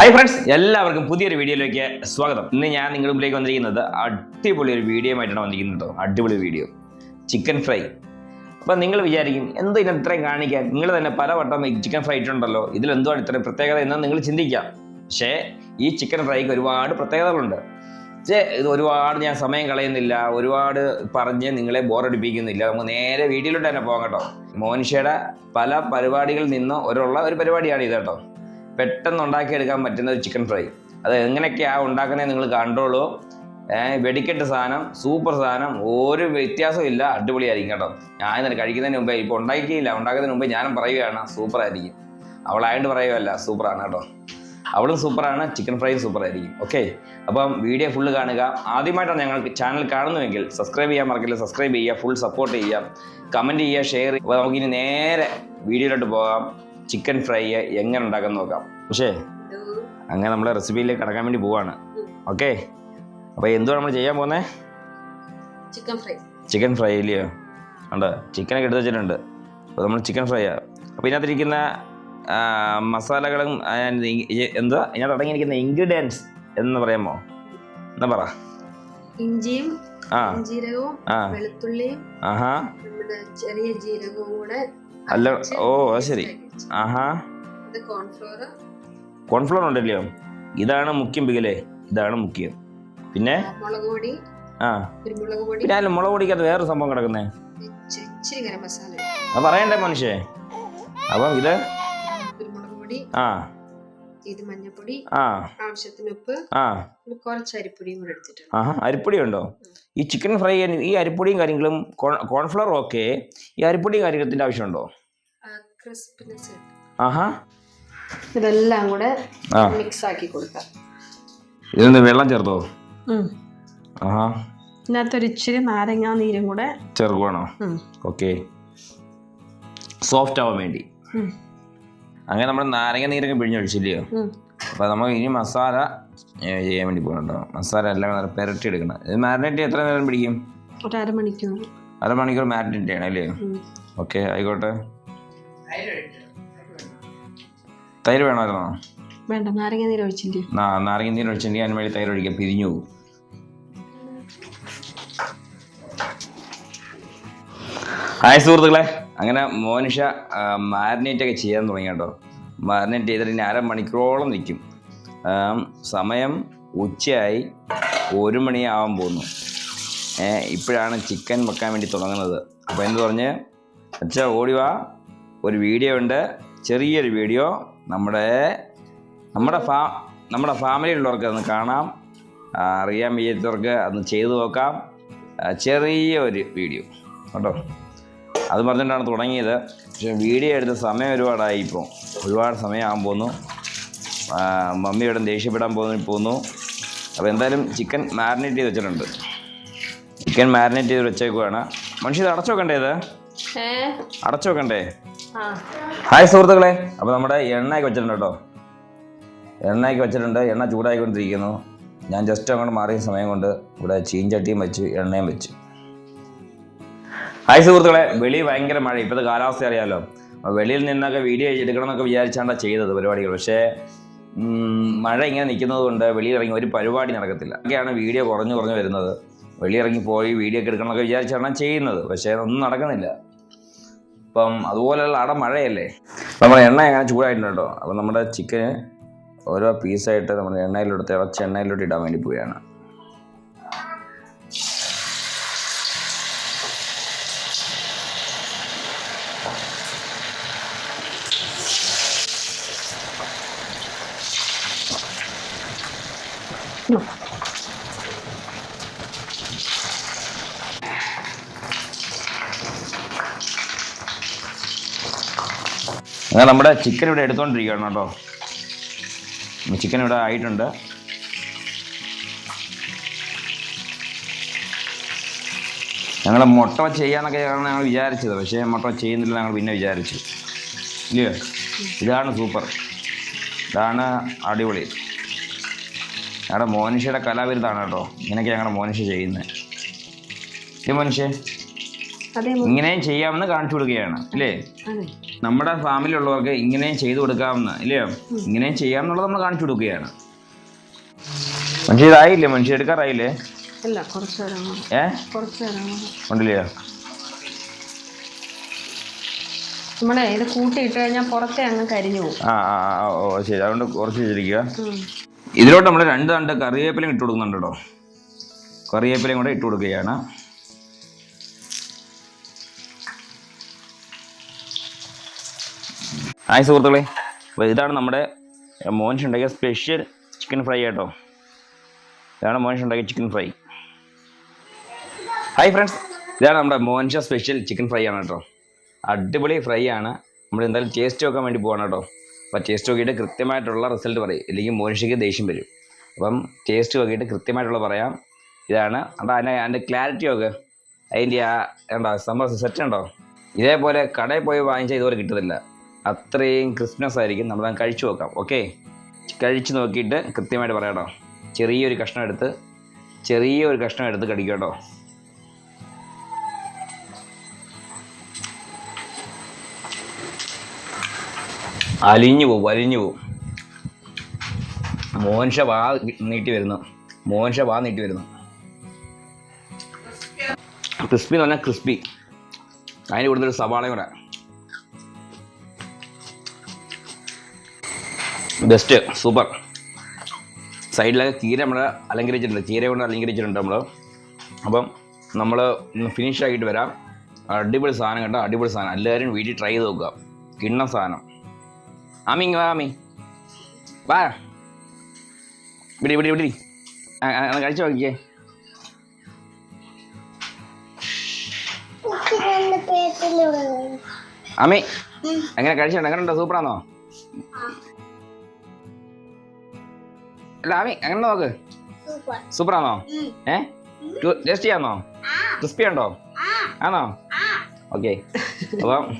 Hi friends എല്ലാവർക്കും പുതിയൊരു വീഡിയോയിലേക്ക് സ്വാഗതം. ഇന്ന് ഞാൻ നിങ്ങളുടെ മുമ്പിലേക്ക് വന്നിരിക്കുന്നത് അടിപൊളി ഒരു വീഡിയോ ആയിട്ടാണ് വന്നിരിക്കുന്നത്. അടിപൊളി വീഡിയോ. ചിക്കൻ ഫ്രൈ അപ്പം നിങ്ങൾ വിചാരിക്കും എന്തോ ഇതിന് ഇത്രയും കാണിക്കാൻ? നിങ്ങൾ തന്നെ പല വട്ടം ചിക്കൻ ഫ്രൈ ഇട്ടുണ്ടല്ലോ ഇതിലെന്തുവാണ് ഇത്രയും പ്രത്യേകത എന്ന് നിങ്ങൾ ചിന്തിക്കാം. പക്ഷേ ഈ ചിക്കൻ ഫ്രൈക്ക് ഒരുപാട് പ്രത്യേകതകളുണ്ട്. പക്ഷേ ഇത് ഒരുപാട് ഞാൻ സമയം കളയുന്നില്ല. ഒരുപാട് പറഞ്ഞ് നിങ്ങളെ ബോറടിപ്പിക്കുന്നില്ല നമുക്ക് നേരെ വീഡിയോയിലോട്ട് തന്നെ പോകാം കേട്ടോ. മോനിഷയുടെ പല പരിപാടികളിൽ നിന്ന് ഒരുള്ള ഒരു പരിപാടിയാണ് ഇത് കേട്ടോ. പെട്ടെന്ന് ഉണ്ടാക്കിയെടുക്കാൻ പറ്റുന്ന ഒരു ചിക്കൻ ഫ്രൈ അത് എങ്ങനെയൊക്കെയാണ് ഉണ്ടാക്കുന്നത് നിങ്ങൾ കണ്ടോളൂ. വെടിക്കെട്ട് സാധനം സൂപ്പർ സാധനം ഒരു വ്യത്യാസവും ഇല്ല. അടിപൊളിയായിരിക്കും കേട്ടോ. ഞാൻ ഇന്നലെ കഴിക്കുന്നതിന് മുമ്പേ ഇപ്പോൾ ഉണ്ടാക്കിയില്ല ഉണ്ടാക്കുന്നതിന് മുമ്പേ ഞാനും പറയുകയാണ് സൂപ്പർ ആയിരിക്കും. അവളായതുകൊണ്ട് പറയുകയല്ല സൂപ്പറാണ് കേട്ടോ. അവളും സൂപ്പറാണ് ചിക്കൻ ഫ്രൈയും സൂപ്പറായിരിക്കും ഓക്കെ അപ്പം വീഡിയോ ഫുള്ള് കാണുക. ആദ്യമായിട്ടാണ് ഞങ്ങൾക്ക് ചാനൽ കാണുന്നുവെങ്കിൽ സബ്സ്ക്രൈബ് ചെയ്യാൻ മറക്കില്ല? സബ്സ്ക്രൈബ് ചെയ്യുക ഫുൾ സപ്പോർട്ട് ചെയ്യുക. കമന്റ് ചെയ്യുക ഷെയർ ചെയ്യുക. നമുക്കിനി നേരെ വീഡിയോയിലോട്ട് പോകാം. ചിക്കൻ ഫ്രൈ എങ്ങനെ ഉണ്ടാക്കാൻ നോക്കാം. പക്ഷേ അങ്ങനെ നമ്മൾ റെസിപ്പിയിലേക്ക് കടക്കാൻ വേണ്ടി പോവാണ്. ഓക്കെ? അപ്പോൾ എന്തുവാണ് നമ്മൾ ചെയ്യാൻ പോകുന്നത് ചിക്കൻ ഫ്രൈ. ചിക്കൻ ഫ്രൈ ഇല്ലയോ? ഉണ്ട്. ചിക്കനൊക്കെ എടുത്ത് വെച്ചിട്ടുണ്ട്. അപ്പോൾ നമ്മൾ ചിക്കൻ ഫ്രൈ അപ്പോൾ ഇതിനകത്തിരിക്കുന്ന മസാലകളും എന്താ ഇതിനകത്ത് അടങ്ങിയിരിക്കുന്ന ഇൻഗ്രീഡിയൻസ് എന്ന് പറയാമോ? എന്നാ പറ? ഇഞ്ചിയും ആ. ജീരകവും വെളുത്തുള്ളിയും ചെറിയ ജീരകവും കൂടെ അല്ല, ഓ, അത് ശരി. ആഹാ. കോൺഫ്ലോർ ഉണ്ടല്ലോ ഇതാണ് മുഖ്യം പികലേ ഇതാണ് മുഖ്യം. പിന്നെ? ആ പിന്നെ അതിൽ മുളക് പൊടിക്കകത്ത് വേറൊരു സംഭവം കിടക്കുന്നേ? അത് പറയണ്ടേ മനുഷ്യേ? അപ്പം ഇത്? ആ. ഇത് മഞ്ഞപ്പൊടി ആവശ്യത്തിന് ഉപ്പ് ആ. കുറച്ച് അരിപ്പൊടിയും കൂടെ എടുത്തിട്ടുണ്ട്. ആ അരിപ്പൊടി ഉണ്ടോ ഈ ചിക്കൻ ഫ്രൈ ചെയ്യാൻ ഈ അരിപ്പൊടിയും കാര്യങ്ങളും കോൺഫ്ലവർ ഓക്കെ ഈ അരിപ്പൊടിയും കാര്യത്തിന്റെ ആവശ്യമുണ്ടോ? ക്രിസ്പിനെസ് ആഹാ. ഇതെല്ലാം കൂടെ മിക്സ് ആക്കി കൊടുക്കാം. ഇതിന് വെള്ളം ചേർത്തോ? ആഹാ. ഇതിനകത്തൊരു ഇച്ചിരി നാരങ്ങാ നീരും കൂടെ ചേർക്കുവാണോ? ഓക്കെ സോഫ്റ്റ് ആവാൻ വേണ്ടി. അങ്ങനെ നമ്മൾ നാരങ്ങ നീരൊക്കെ പിഴിഞ്ഞൊഴിച്ചില്ലയോ അപ്പോൾ നമ്മൾ ഇനി മസാല ചെയ്യാൻ വേണ്ടി പോകണ്ടോ മസാല എല്ലാം നല്ല പെരട്ടി എടുക്കണം. ഇത് മാരിനേറ്റ് എത്ര നേരം പിടിക്കും? അരമണിക്കൂർ. അരമണിക്കൂർ മാരിനേറ്റ് ചെയ്യണം അല്ലേ? ഓക്കെ ആയിക്കോട്ടെ. തൈര് വേണമായിരുന്നോ? വേണ്ട നാരങ്ങ നീര് ഒഴിച്ചില്ലേ? ആ നാരങ്ങ നീര് ഒഴിച്ചിട്ടുണ്ടെങ്കിൽ അതിന് വേണ്ടി തൈര് ഒഴിക്കാൻ പിരിഞ്ഞു പോകും. ഹായ് സുഹൃത്തുക്കളെ. അങ്ങനെ മോനിഷ മാരിനേറ്റൊക്കെ ചെയ്യാൻ തുടങ്ങി കേട്ടോ. മാരിനേറ്റ് ചെയ്തിട്ട് ഇനി അരമണിക്കൂറോളം നിൽക്കും സമയം ഉച്ചയായി ഒരു മണിയാവാൻ പോകുന്നു. ഇപ്പോഴാണ് ചിക്കൻ വെക്കാൻ വേണ്ടി തുടങ്ങുന്നത്. അപ്പോൾ എന്ന് പറഞ്ഞ്? അച്ഛാ ഓടി വാ. ഒരു വീഡിയോ ഉണ്ട്. ചെറിയൊരു വീഡിയോ. നമ്മുടെ നമ്മുടെ ഫാ നമ്മുടെ ഫാമിലിയിലുള്ളവർക്ക് അതൊന്ന് കാണാം. അറിയാൻ വയ്യാത്തവർക്ക് അതൊന്ന് ചെയ്തു നോക്കാം. ചെറിയൊരു വീഡിയോ. കേട്ടോ? അത് പറഞ്ഞിട്ടാണ് തുടങ്ങിയത്. പക്ഷേ വീഡിയോ എടുത്ത സമയം ഒരുപാടായി ഇപ്പോൾ ഒരുപാട് സമയമാകാൻ പോകുന്നു. മമ്മിയോടും ദേഷ്യപ്പെടാൻ പോകുന്നു പോകുന്നു. അപ്പോൾ എന്തായാലും ചിക്കൻ മാരിനേറ്റ് ചെയ്ത് വെച്ചിട്ടുണ്ട്. ചിക്കൻ മാരിനേറ്റ് ചെയ്ത് വെച്ചേക്കുവാണ്. മനുഷ്യ ഇത് അടച്ചു വെക്കണ്ടേ ഇത്? അടച്ചു വെക്കണ്ടേ? ഹായ് സുഹൃത്തുക്കളെ. അപ്പോൾ നമ്മുടെ എണ്ണയൊക്കെ വെച്ചിട്ടുണ്ട് കേട്ടോ. എണ്ണയൊക്കെ വെച്ചിട്ടുണ്ട്. എണ്ണ ചൂടായിക്കൊണ്ടിരിക്കുന്നു. ഞാൻ ജസ്റ്റ് അങ്ങോട്ട് മാറിയ സമയം കൊണ്ട് ഇവിടെ ചീഞ്ചട്ടിയും വെച്ച് എണ്ണയും വെച്ച്. ഹായ് സുഹൃത്തുക്കളെ. വെളി ഭയങ്കര മഴ. ഇപ്പോഴത്തെ കാലാവസ്ഥ അറിയാമല്ലോ വെളിയിൽ നിന്നൊക്കെ വീഡിയോ എടുക്കണം എന്നൊക്കെ വിചാരിച്ചാണ് ചെയ്തത് പരിപാടികൾ. പക്ഷേ മഴ ഇങ്ങനെ നിൽക്കുന്നത് കൊണ്ട് വെളിയിൽ ഇറങ്ങി ഒരു പരിപാടി നടക്കത്തില്ല. ഒക്കെയാണ് വീഡിയോ കുറഞ്ഞു കുറഞ്ഞു വരുന്നത്. വെളിയിറങ്ങി പോയി വീഡിയോ ഒക്കെ എടുക്കണം എന്നൊക്കെ വിചാരിച്ചാണ് ചെയ്യുന്നത്. പക്ഷേ അതൊന്നും നടക്കുന്നില്ല. ഇപ്പം അതുപോലെയുള്ള അവിടെ മഴയല്ലേ? അപ്പം നമ്മുടെ എണ്ണ അങ്ങനെ ചൂടായിട്ടുണ്ട് അപ്പം നമ്മുടെ ചിക്കന് ഓരോ പീസായിട്ട് നമ്മുടെ എണ്ണയിലോട്ട് ഇറച്ചി എണ്ണയിലോട്ട് ഇടാൻ വേണ്ടി പോവുകയാണ്. അങ്ങനെ നമ്മുടെ ചിക്കൻ ഇവിടെ എടുത്തുകൊണ്ടിരിക്കുകയാണ് കേട്ടോ. ചിക്കൻ ഇവിടെ ആയിട്ടുണ്ട്. ഞങ്ങൾ മുട്ട ചെയ്യാന്നൊക്കെ ചെയ്യാന്നൊക്കെയാണ് ഞങ്ങൾ വിചാരിച്ചത്. പക്ഷേ മുട്ട ചെയ്യുന്നില്ല ഞങ്ങൾ പിന്നെ വിചാരിച്ചു. ഇല്ലയോ ഇതാണ് സൂപ്പർ. ഇതാണ് അടിപൊളി. ഞങ്ങളുടെ മോനിഷയുടെ കലാവിരുദ്ധാണ് കേട്ടോ ഇങ്ങനെയൊക്കെ ഞങ്ങളുടെ മോനിഷ? ചെയ്യുന്നത് മനുഷ്യ ഇങ്ങനെയും ചെയ്യാമെന്ന് കാണിച്ചു കൊടുക്കുകയാണ് അല്ലേ നമ്മുടെ നമ്മുടെ ഫാമിലിയുള്ളവർക്ക് ഇങ്ങനെയും ചെയ്തു കൊടുക്കാമെന്ന് ഇല്ലയോ ഇങ്ങനെയും ചെയ്യാമെന്നുള്ളത് നമ്മൾ കാണിച്ചു കൊടുക്കുകയാണ്. മനുഷ്യ ഇതായില്ലേ? മനുഷ്യ എടുക്കാറായില്ലേ? ഏ? ഉണ്ടല്ലേ? നമ്മളെ ഇത് കൂട്ടിയിട്ട് കഴിഞ്ഞാൽ പുറത്തെ അങ്ങ് കരിഞ്ഞു പോകും. ആ ആ ഓ ശരി. അതുകൊണ്ട് കുറച്ച് വെച്ചിരിക്കുക. ഇതിലോട്ട് നമ്മൾ രണ്ട് തണ്ട് കറിവേപ്പിലയും ഇട്ട് കൊടുക്കുന്നുണ്ട് കേട്ടോ. കറിവേപ്പിലയും കൂടെ ഇട്ട് കൊടുക്കുകയാണ്. ഹായ് സുഹൃത്തുക്കളെ. അപ്പോൾ ഇതാണ് നമ്മുടെ മോൻഷ് ഉണ്ടാക്കിയ സ്പെഷ്യൽ ചിക്കൻ ഫ്രൈ കേട്ടോ. ഇതാണ് മോൻഷ് ഉണ്ടാക്കിയ ചിക്കൻ ഫ്രൈ. Hi friends. ഇതാണ് നമ്മുടെ മോൻഷ സ്പെഷ്യൽ ചിക്കൻ ഫ്രൈ ആണ് കേട്ടോ. അടിപൊളി ഫ്രൈ ആണ്. നമ്മൾ എന്തായാലും ടേസ്റ്റ് നോക്കാൻ വേണ്ടി പോവാണ് കേട്ടോ. അപ്പോൾ ടേസ്റ്റ് നോക്കിയിട്ട് കൃത്യമായിട്ടുള്ള റിസൾട്ട് പറയും. ഇല്ലെങ്കിൽ മോനിഷയ്ക്ക് ദേഷ്യം വരും. അപ്പം ടേസ്റ്റ് നോക്കിയിട്ട് കൃത്യമായിട്ടുള്ള പറയാം. ഇതാണ്. അപ്പം അതിന്റെ അതിന്റെ ക്ലാരിറ്റി ഒക്കെ അതിന്റെ ആ എന്താ സംഭവം സെറ്റ് ഉണ്ടോ? ഇതേപോലെ കടയിൽ പോയി വാങ്ങിച്ചാൽ ഇതുവരെ കിട്ടത്തില്ല അത്രയും ക്രിസ്മസ് ആയിരിക്കും. നമ്മൾ കഴിച്ചു നോക്കാം. ഓക്കെ കഴിച്ച് നോക്കിയിട്ട് കൃത്യമായിട്ട് പറയാം കേട്ടോ. ചെറിയൊരു കഷ്ണം എടുത്ത് ചെറിയൊരു കഷ്ണം എടുത്ത് കടിക്കാം കേട്ടോ. അലിഞ്ഞു പോവും അലിഞ്ഞു പോവും മോൻഷ വാ നീട്ടി വരുന്നു. മോൻഷ വാ നീട്ടി വരുന്നു. ക്രിസ്പി എന്ന് പറഞ്ഞാൽ ക്രിസ്പി. അതിന് കൂടുതൽ സവാളയും കൂടെ. Best super. സൈഡിലൊക്കെ കീര നമ്മൾ അലങ്കരിച്ചിട്ടുണ്ട്. കീര കൊണ്ട് അലങ്കരിച്ചിട്ടുണ്ട് നമ്മൾ അപ്പം നമ്മൾ ഫിനിഷ് ആക്കിയിട്ട് വരാം. അടിപൊളി സാധനം കേട്ടോ അടിപൊളി സാധനം. എല്ലാവരും വീട്ടിൽ ട്രൈ ചെയ്ത് നോക്കുക. കിണ്ണ സാധനം. ഇങ്ങ് വാ ആമി. വാ. ഇവിടെ ഇവിടെ ഇവിടെ കഴിച്ചു നോക്കിയേ ആമി എങ്ങനെ കഴിച്ചിട്ടുണ്ട് എങ്ങനെ ഉണ്ടോ സൂപ്പറാണോ അല്ല ആമി എങ്ങനെ നോക്ക്? സൂപ്പറാണോ ഏ? ടേസ്റ്റി ആണോ ക്രിസ്പി ഉണ്ടോ? ആണോ ഓക്കെ അപ്പം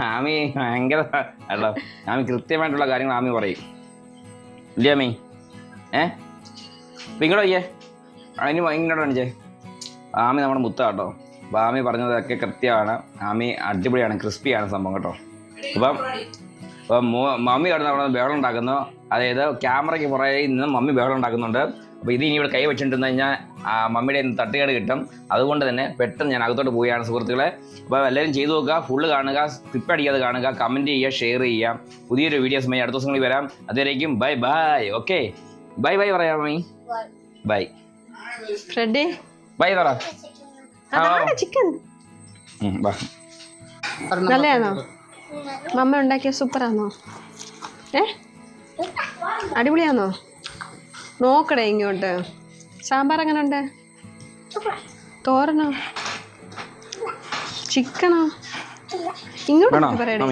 ആമി ഭയങ്കര അല്ലോ ആമി കൃത്യമായിട്ടുള്ള കാര്യങ്ങൾ ആമി പറയും. ഇല്ലേ ആമി? ഏ? വയ്യേ. അതിന് ഇങ്ങോട്ട് കാണിച്ചേ. ആമി നമ്മുടെ മുത്ത കേട്ടോ അപ്പം ആമി പറഞ്ഞതൊക്കെ കൃത്യമാണ്. ആമി അടിപൊളിയാണ് ക്രിസ്പിയാണ് സംഭവം കേട്ടോ. അപ്പം അപ്പം മമ്മി കിടന്ന് അവിടെ ബഹളം ഉണ്ടാക്കുന്നു. അതായത് ക്യാമറയ്ക്ക് പുറകെ നിന്ന് മമ്മി ബഹളം ഉണ്ടാക്കുന്നുണ്ട്. അപ്പോൾ ഇത് ഇനി ഇവിടെ കൈ വെച്ചിട്ടുണ്ടെന്ന് കഴിഞ്ഞാൽ ആ മമ്മിയുടെ തട്ടുകേട് കിട്ടും. അതുകൊണ്ട് തന്നെ പെട്ടെന്ന് ഞാൻ അകത്തോട്ട് പോവുകയാണ് സുഹൃത്തുക്കളെ. അപ്പോൾ എല്ലാവരും ചെയ്തു നോക്കുക ഫുള്ള് കാണുക സ്കിപ്പ് അടിക്കാതെ കാണുക കമന്റ് ചെയ്യുക ഷെയർ ചെയ്യുക. പുതിയൊരു വീഡിയോസുമായി അടുത്ത ദിവസങ്ങളിൽ വരാം. അതുവരേക്കും bye bye okay bye bye പറയാം മമ്മി. ബൈ റെഡി ബൈ പറ. ചിക്കൻ നല്ലതാണോ? മമ്മ ഉണ്ടാക്കിയ സൂപ്പറാണോ ഏ? അടിപൊളിയാണോ? നോക്കടേ ഇങ്ങോട്ട്. സാമ്പാർ എങ്ങനെ ഉണ്ട് തോരനോ? ചിക്കനോ? ഇങ്ങോട്ട് പറയണേ